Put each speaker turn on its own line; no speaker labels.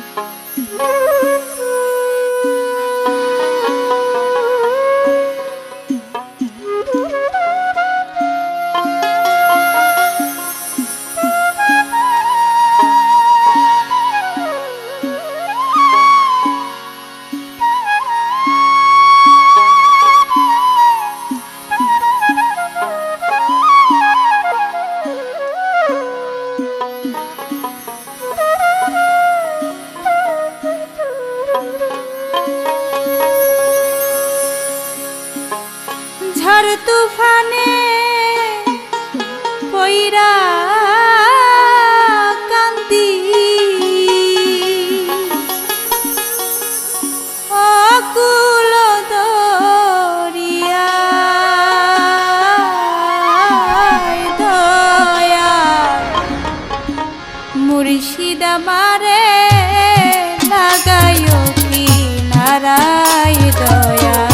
Oh. সাইডা মারে লাগাইও কি নারায় দয়া?